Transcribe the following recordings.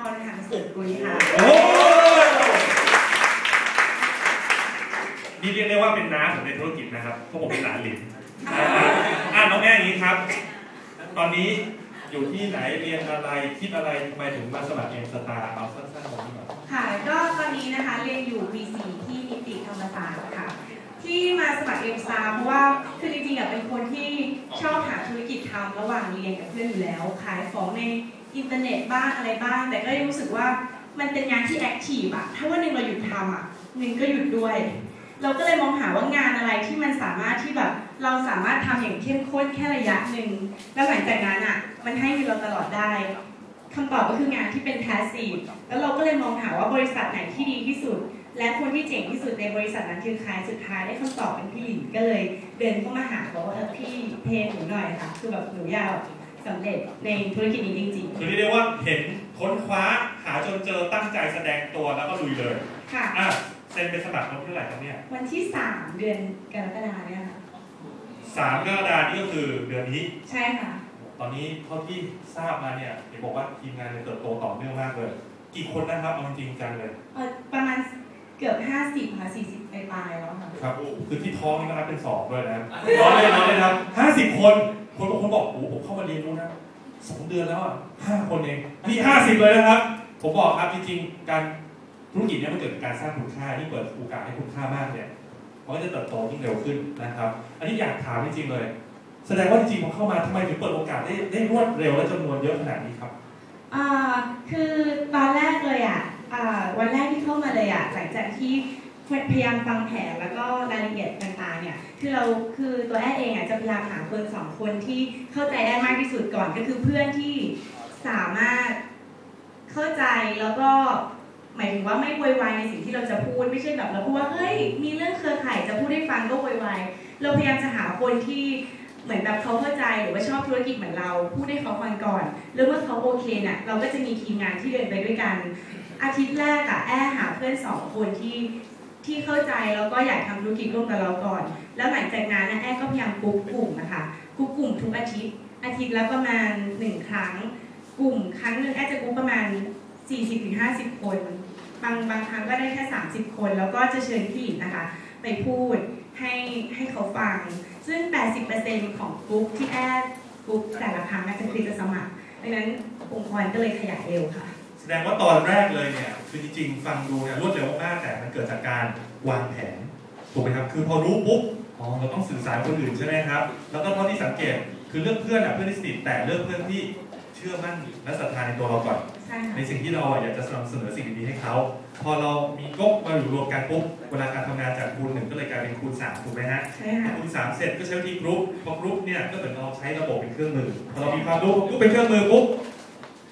พรหันสุดกุยค่ะ โอ้นี่เรียกได้ว่าเป็นน้าผมในธุรกิจนะครับเพราะผมเป็นหลานหลินอ่าอ่าน้องแม่อย่างนี้ครับ ตอนนี้อยู่ที่ไหนเรียนอะไรคิดอะไรทำไมถึงมาสมัครเอ็มสตาร์เอาสั้นๆตรงนี้ก่อนค่ะก็ตอนนี้นะคะเรียนอยู่ V4 ที่นิติธรรมศาสตร์ค่ะ ที่มาสมัครเอ็มซาเพราะว่าคือจริงๆอะเป็นคนที่ชอบหาธุรกิจทำระหว่างเรียนกับเพื่อนอยู่แล้ว ขายของใน อินเทอร์เน็ตบ้างอะไรบ้าง แต่ก็รู้สึกว่ามันเป็นงานที่แอคทีฟอะถ้าวันหนึ่งเราหยุดทำอะหนึ่งก็หยุดด้วย เราก็เลยมองหาว่างานอะไรที่มันสามารถที่แบบ เราสามารถทำอย่างเข้มข้นแค่ระยะหนึ่งแล้วหลังจากนั้นอะมันให้เงินเราตลอดได้คำตอบก็คืองานที่เป็น passive แล้วเราก็เลยมองหาว่าบริษัทไหนที่ดีที่สุด และคนที่เจ๋งที่สุดในบริษัทนั้นคือใครสุดท้ายได้คำตอบเป็นพี่หลินก็เลย เดินเข้ามาหาบอกว่าพี่เทนหนูหน่อยค่ะคือแบบหนูอยาก สำเร็จในธุรกิจนี้จริงคือเรียกได้ว่าเห็นค้นคว้าหาจนเจอตั้งใจแสดงตัวแล้วก็ลุยเลยๆค่ะอะเซ็นเป็นสมัครวันที่เท่าไหร่ครับเนี่ย วันที่ 3 เดือนกรกฎาเนี่ยค่ะสามกรกฎาคมนี่ก็คือเดือนนี้ ใช่ค่ะ ตอนนี้เท่าที่ทราบมาเนี่ยเห็นบอกว่าทีมงานเนี่ยเติบโตต่อเนื่องมากเลย กี่คนนะครับเอาจริงๆจังเลยเอ่อประมาณเกือบ 50ค่ะ40ปลายๆแล้วค่ะ ครับคือที่ท้องนี่ก็นับเป็นสองด้วยนะน้อยเลยน้อยเลยนะครับห้าสิบคน คนบางคนบอกโอ้โหผมเข้ามาเรียนรู้นะสองเดือนแล้วอะห้าคนเองนี่ห้าสิบเลยนะครับ ผมบอกครับจริงๆ การธุรกิจเนี่ยมันเกิดจากการสร้างคุณค่าที่เปิดโอกาสให้คุณค่ามากเนี่ยมันก็จะเติบโตยิ่งเร็วขึ้นนะครับ อันนี้อยากถามจริงๆเลย แสดงว่าจริงๆพอเข้ามาทำไมถึงเปิดโอกาสได้ได้รวดเร็วและจำนวนเยอะขนาดนี้ครับอ่าคือตอนแรกเลยอะอ่าวันแรกที่เข้ามาเลยอะหลังจากที่ พยายามฟังแผนแล้วก็รายละเอียดต่างๆเนี่ยคือเราคือตัวแอเองอะจะพยายามหาคนสองคนที่เข้าใจได้มากที่สุดก่อนก็คือเพื่อนที่สามารถเข้าใจแล้วก็หมายถึงว่าไม่โวยวายในสิ่งที่เราจะพูดไม่ใช่แบบเราพูดว่าเฮ้ยมีเรื่องเครือข่ายจะพูดให้ฟังก็โวยวายเราพยายามจะหาคนที่เหมือนแบบเขาเข้าใจหรือว่าชอบธุรกิจเหมือนเราพูดให้เขาฟังก่อน แล้วเมื่อเขาโอเคเนี่ยเราก็จะมีทีมงานที่เดินไปด้วยกัน อาทิตย์แรกอะแอหาเพื่อนสองคนที่ ที่เข้าใจแล้วก็อยากทำธุรกิจร่วมกับเราก่อน แล้วหลังจากนั้นนะแอก็พยายามกรุ๊ปกลุ่มนะคะกรุ๊ปกลุ่มทุกอาทิตย์ อาทิตย์ละประมาณหนึ่งครั้ง กลุ่มครั้งหนึ่งแอจะกรุ๊ปประมาณ 40-50 คน บางบางครั้งก็ได้แค่ 30 คน แล้วก็จะเชิญพี่หลินนะคะ ไปพูดให้ให้เขาฟัง ซึ่ง 80%ของกรุ๊ปที่แอดกรุ๊ปแต่ละครั้งอาจจะคือจะสมัครดังนั้นองค์กรก็เลยขยายเร็วค่ะ แสดงว่าตอนแรกเลยเนี่ยคือจริงๆฟังดูเนี่ยรวดเร็วมากๆแต่มันเกิดจากการวางแผนถูกไหมครับ คือพอรู้ปุ๊บอ๋อเราต้องสื่อสารคนอื่นใช่ไหมครับ แล้วก็เท่าที่สังเกตคือเลือกเพื่อนอะเพื่อนที่สนิทแต่เลือกเพื่อนที่เชื่อมั่นและศรัทธาในตัวเราก่อนใช่ค่ะในสิ่งที่เราอะอยากจะสนับสนุนสิ่งดีๆให้เขา พอเรามีก๊กมาอยู่รวมกันปุ๊บเวลาการทำงานจากคูณหนึ่งก็เลยกลายเป็นคูณสามถูกไหมฮะใช่ค่ะคูณสามเสร็จก็ใช้วิธีกรุ๊ปพอกรุ๊ปเนี่ยก็เหมือนเราใช้ระบบเป็นเครื่องมือพอเรามีความรู้ปุ๊บเป็นเครื่องมือปุ๊บ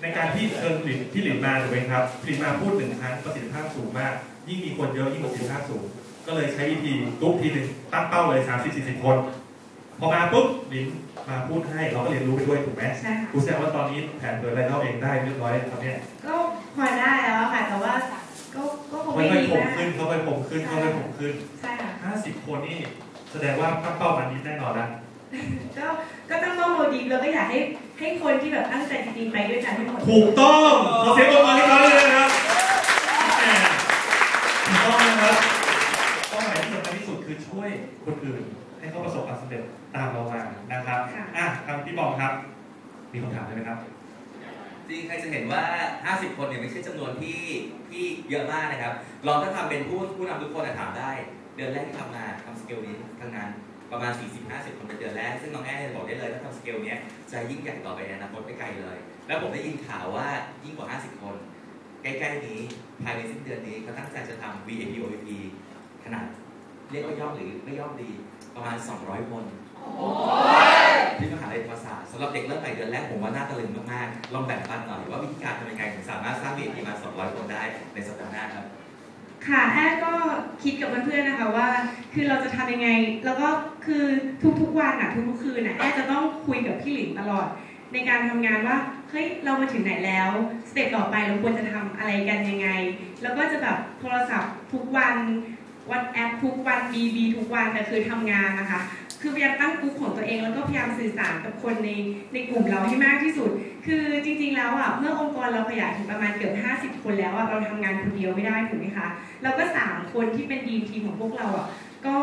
ในการที่เชิญผลิตพี่หลินมาถูกไหมครับผลิตมาพูดหนึ่งครั้งประสิทธิภาพสูงมาก ยิ่งมีคนเยอะยิ่งประสิทธิภาพสูง ก็เลยใช้วิธีกรุ๊ปทีหนึ่งตั้งเป้าเลย 30 40 คน พอมาปุ๊บหลินมาพูดให้เราก็เรียนรู้ไปด้วยถูกไหมใช่ค่ะกูแสดงว่าตอนนี้แผนเปิดอะไรเราเองได้เรียบร้อยแล้วครับเนี่ยก็พอได้แล้วค่ะ แต่ว่าก็ก็คงค่ไม่อยดีๆผมนะขึ้นค่อยๆผมขึ้นค่อยๆผมขึ้น ใช่ค่ะ50 คนนี่แสดงว่าตั้งเป้ามันนี้แน่นอนนะก็ก็ต้องต้องโมดีแล้วก็อยากให้ ให้คนที่แบบตั้งใจจริงๆไปด้วยกันให้หมดถูกต้องขอเสียงปรบมือให้เขาเลยนะครับแหมถูกต้องนะครับเป้าหมายที่สำคัญที่สุดคือช่วยคนอื่น ให้เขาประสบความสำเร็จตามเรามานะครับค่ะอะทางพี่บอมครับ มีคำถามไหมครับจริงใครจะเห็นว่า 50 คนเนี่ยไม่ใช่จำนวนที่ที่เยอะมากนะครับ ลองถ้าทำเป็นผู้ผู้นำทุกคนอะถามได้ เดือนแรกที่ทำมาทำสเกลนี้ทั้งนั้น ประมาณ 40-50 คนเป็นเดือนแรก ซึ่งน้องแอนบอกได้เลยถ้าทำสเกลนี้จะยิ่งใหญ่ต่อไปในอนาคตไปไกลเลย แล้วผมได้ยินข่าวว่ายิ่งกว่า 50 คน ใกล้ๆนี้ภายในสิ้นเดือนนี้เขาตั้งใจจะทำ VIP OVP ขนาดเรียกว่าย่อมหรือไม่ย่อมดีประมาณ 200 คนที่มหาลัยธรรมศาสตร์สำหรับเด็กเริ่มใหม่เดือนแรกผมว่าน่าตะลึงมากๆ ลองแบ่งปันหน่อยว่าวิธีการทำยังไงถึงสามารถสร้าง VIP มา 200 คนได้ในสัปดาห์หน้าครับ ค่ะแอดก็คิดกับเพื่อนๆนะคะว่า คือเราจะทำยังไง แล้วก็คือทุกๆวันอะทุกๆคืนอะแอดจะต้องคุยกับพี่หลินตลอด ในการทำงานว่าเฮ้ยเรามาถึงไหนแล้วสเต็ปต่อไปเราควรจะทำอะไรกันยังไง แล้วก็จะแบบโทรศัพท์ทุกวันวันแอปทุกวันบีบีทุกวันแต่คือทำงานนะคะ คือพยายามตั้งกลุ่มของตัวเองแล้วก็พยายามสื่อสารกับคนในในกลุ่มเราให้มากที่สุด คือจริงๆแล้วอะเมื่อองค์กรเราขยายถึงประมาณเกือบ 50 คนแล้วอะเราทำงานคนเดียวไม่ได้ถูกไหมคะแล้วก็ 3 คนที่เป็นดีมทีของพวกเราอะก็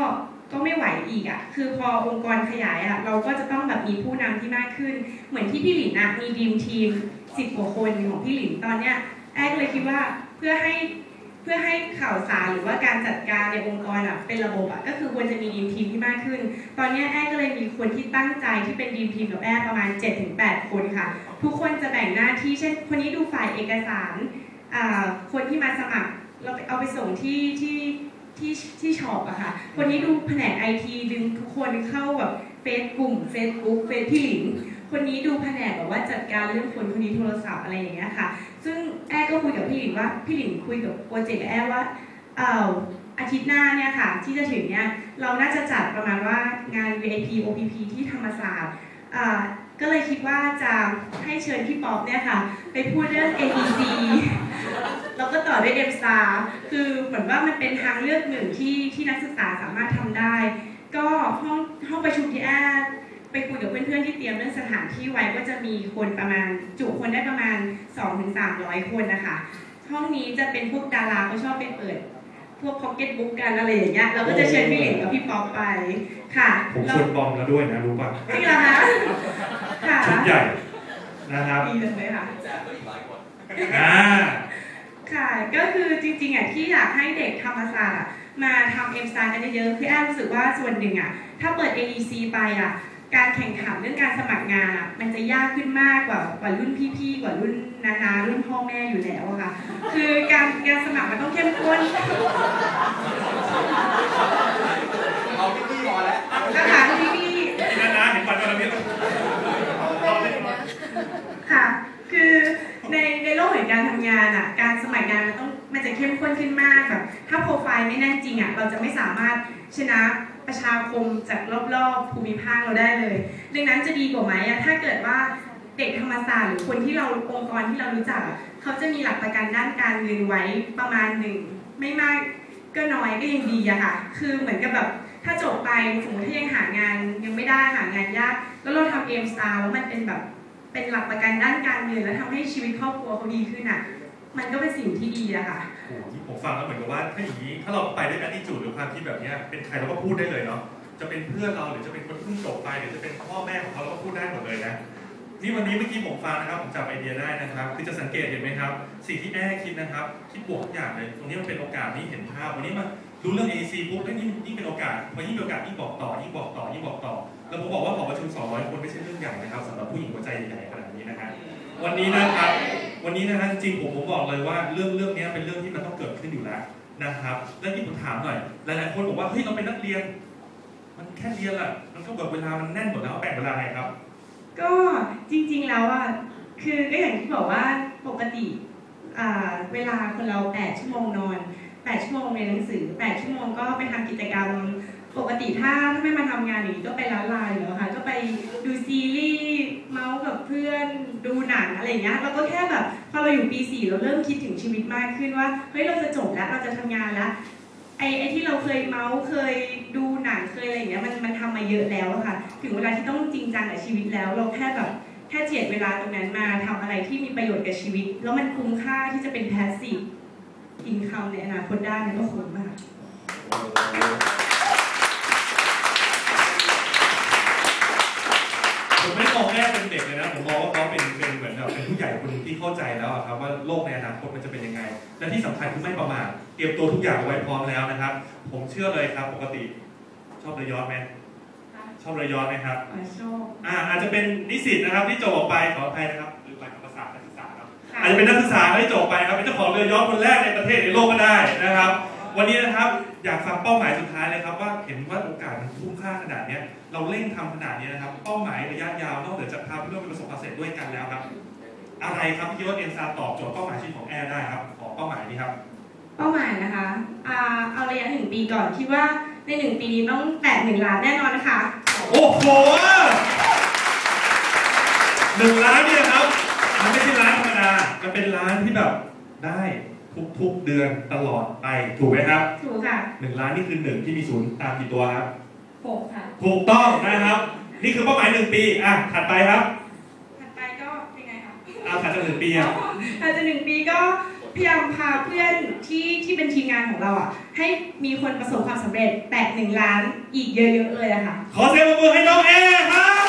ก็ไม่ไหวอีกอะ คือพอองค์กรขยายอะ เราก็จะต้องแบบมีผู้นำที่มากขึ้น เหมือนที่พี่หลินนะมีดีมทีม10กว่าคนของพี่หลินตอนเนี้ยแอก็เลยคิดว่าเพื่อให้ พื่อให้ข่าวสารหรือว่าการจัดการในองค์กรอะเป็นระบบอะก็คือควรจะมีดีมทีมที่มากขึ้น ตอนนี้แอดก็เลยมีคนที่ตั้งใจที่เป็นดีมทีมกับแอดประมาณ 7-8 คนค่ะ ทุกคนจะแบ่งหน้าที่เช่น คนนี้ดูฝ่ายเอกสารอ่าคนที่มาสมัครเราเอาไปส่งที่ที่ที่ที่ช็อปอะค่ะ คนนี้ดูแผนกไอทีดึงทุกคนเข้าแบบเฟซกลุ่มเฟซบุ๊กเฟซพี่หลินคนนี้ดูแผนกแบบว่าจัดการเรื่องคนคนนี้โทรศัพท์อะไรอย่างเงี้ยค่ะ ซึ่ง แอร์ก็คุยกับพี่หลินว่าพี่หลินคุยกับโปรเจกต์แอร์ว่าเอ่ออาทิตย์หน้าเนี่ยค่ะ ที่จะถึงเนี่ยเราน่าจะจัดประมาณว่างาน VIP OPP ที่ธรรมศาสตร์อ่าก็เลยคิดว่าจะให้เชิญพี่ป๊อปเนี่ยค่ะ ไปพูดเรื่อง AEC แล้วก็ต่อด้วย M Star คือเหมือนว่ามันเป็นทางเลือกหนึ่งที่ที่นักศึกษาสามารถทำได้ ก็ห้องห้องประชุมที่แอดไป คุยกับเพื่อนๆที่เตรียมเรื่องสถานที่ไว้ก็จะมีคนประมาณจุคนได้ประมาณ 2-300 คนนะคะ ห้องนี้จะเป็นพวกดาราเขาชอบไปเปิด พวกพ็อกเก็ตบุ๊กกันอะไรอย่างเงี้ยเราก็จะเชิญพี่หลินกับพี่ป๊อปไปค่ะผมแล้ชววนบอมแล้วด้วยนะรู้ป่ะจริงเหรอคะค่ะชุดใหญ่นะครับดีเลยค่ะแจกไปอีกหลายคนอ่าค่ะก็คือจริงๆอะที่อยากให้เด็กธรรมศาสตร์อะมาทำเอ็มซากันเยอะๆคือแอนรู้สึกว่าส่วนหนึ่งอะถ้าเปิด AEC ไปอะ การแข่งขันเรื่องการสมัครงานอะมันจะยากขึ้นมากกว่ากว่ารุ่นพี่ๆ กว่ารุ่นนาๆรุ่นพ่อแม่อยู่แล้วอะค่ะ คือการการสมัครมันต้องเข้มข้นเอาพี่พี่พอแล้วนะคะพี่พี่นี่นะนะเห็นปันวันละเม็ดค่ะ คือในในโลกแห่งการทำงานอะการสมัครงานมันต้องมันจะเข้มข้นขึ้นมากแบบถ้า โปรไฟล์ไม่แน่จริงอะเราจะไม่สามารถชนะประชาคมจากรอบๆภูมิภาคเราได้เลย ดังนั้นจะดีกว่าไหมอะถ้าเกิดว่าเด็กธรรมศาสตร์หรือคนที่เราองค์กรที่เรารู้จัก เขาจะมีหลักประกันด้านการเงินไว้ประมาณหนึ่งไม่มากก็น้อยก็ยังดีอะค่ะ คือเหมือนกับแบบถ้าจบไปสมมติถ้ายังหางานยังไม่ได้หางานยาก แล้วเราทำเอ็มสตาร์แล้วมันเป็นแบบเป็นหลักประกันด้านการเงินแล้วทำให้ชีวิตครอบครัวเขาดีขึ้นอะ มันก็เป็นสิ่งที่ดีอะค่ะโอ้โหที่ผมฟังแล้วเหมือนกับว่าถ้าอย่างนี้ถ้าเราไปด้วย attitude หรือความคิดแบบนี้เป็นใครเราก็พูดได้เลยเนาะจะเป็นเพื่อนเราหรือจะเป็นคนเพิ่งจบไปหรือจะเป็นพ่อแม่ของเขาเราก็พูดได้หมดเลยนะนี่วันนี้เมื่อกี้ผมฟังนะครับผมจับไอเดียได้นะครับคือจะสังเกตเห็นไหมครับ สิ่งที่แอ้คิดนะครับคิดบวกทุกอย่างเลยตรงนี้มันเป็นโอกาสที่เห็นภาพวันนี้มารู้เรื่อง AC ปุ๊บแล้วยิ่งยิ่งเป็นโอกาสพอยิ่งเป็นโอกาสยิ่งบอกต่อยิ่งบอกต่อยิ่งบอกต่อ แล้วผมบอกว่าหอประชุม200 คนไม่ใช่เรื่องใหญ่นะครับสำหรับผู้หญิงหัวใจใหญ่ขนาดนี้นะฮะวันนี้นะครับ วันนี้นะฮะจริงๆผมผมบอกเลยว่าเรื่องเรื่องนี้เป็นเรื่องที่มันต้องเกิดขึ้นอยู่แล้วนะครับแล้วที่ผมถามหน่อยหลายๆคนบอกว่าเฮ้ยเราเป็นนักเรียน มันแค่เรียนแหละมันก็แบบเวลามันแน่นหมดแล้วแบ่งเวลาไงครับ ก็จริงๆแล้วอะคือก็อย่างที่บอกว่าปกติอ่าเวลาคนเรา8ชั่วโมงนอน8ชั่วโมงเรียนหนังสือ8ชั่วโมงก็ไปทำกิจกรรมปกติถ้าถ้าไม่มาทำงานอย่างนี้ก็ไปร้านลน์แล้วค่ะก็ไปดูซีรีส์เมาส์กับเพื่อน อะไรอย่างเงี้ยเราก็แค่แบบพอเราอยู่ปีสี่เราเริ่มคิดถึงชีวิตมากขึ้นว่าเฮ้ยเราจะจบแล้วเราจะทำงานแล้วไอ้ไอ้ที่เราเคยเมาส์เคยดูหนังเคยอะไรอย่างเงี้ยมันมันทำมาเยอะแล้วค่ะ ถึงเวลาที่ต้องจริงจังกับชีวิตแล้ว เราแค่แบบแค่เจียดเวลาตรงนั้นมาทำอะไรที่มีประโยชน์กับชีวิต แล้วมันคุ้มค่าที่จะเป็น passive income ในอนาคตได้มันก็คุ้มมาก ผมไม่ได้มองแม่เป็นเด็กเลยนะ ผมมองว่าเขาเป็นเป็นเหมือนแบบเป็นผู้ใหญ่คนหนึงที่ เข้าใจแล้วอะครับว่าโลกในอนาคตมันจะเป็นยังไง และที่สำคัญคือไม่ประมาทเตรียมตัวทุกอย่างเอาไว้พร้อมแล้วนะครับ ผมเชื่อเลยครับปกติชอบเระยอนไหมชอบเระยอนไหมครับอ๋อชอบอ่าอาจจะเป็นนิสิตนะครับที่จบออกไปขออภัยนะครับหรือไปธรรมศาสตร์นักศึกษาเนาะค่ะอาจจะเป็นนักศึกษาที่จบไปครับเป็นเจ้าของเรือยอชต์คนแรกในประเทศในโลกก็ได้นะครับ วันนี้นะครับอยากฟังเป้าหมายสุดท้ายเลยครับว่าเห็นว่าโอกาสมันคุ้มค่าขนาดเนี้ยเราเร่งทำขนาดนี้นะครับ เป้าหมายระยะยาวนอกเหนือ อะไรครับที่คิดว่าเอ็นซาตอบโจทย์เป้าหมายชีวิตของแอร์ได้ครับ ขอเป้าหมายนี้ครับ เป้าหมายนะคะอ่าเอาระยะหนึ่งปีก่อนคิดว่าในหนึ่งปีนี้ต้องแตะหนึ่งล้านแน่นอนนะคะ โอ้โหหนึ่งล้านเนี่ยครับ มันไม่ใช่ร้านธรรมดา มันเป็นร้านที่แบบได้ทุกๆเดือนตลอดไปถูกไหมครับ ถูกค่ะหนึ่งล้านนี่คือหนึ่งที่มีศูนย์ตามกี่ตัวครับหกค่ะ ถูกต้องนะครับ นี่คือเป้าหมายหนึ่งปี อะ ถัดไปครับถัดไปก็เป็น ไงคะอะถัดจากหนึ่งปีอะอาจจะหนึ่งปีก็พยายามพาเพื่อนที่ที่เป็นทีมงานของเราอะ ให้มีคนประสบความสำเร็จแตะหนึ่งล้านอีกเยอะๆเลยอะค่ะ ขอเสียงปรบมือให้น้องแอร์ครับ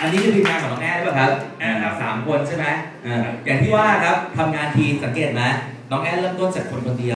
อันนี้คือทีมงานของน้องแอร์ด้วยครับแอร์ครับสามคนใช่ไหมอ่าอย่างที่ว่าครับทำงานทีมสังเกตไหมน้องแอร์เริ่มต้นจากคนคนเดียว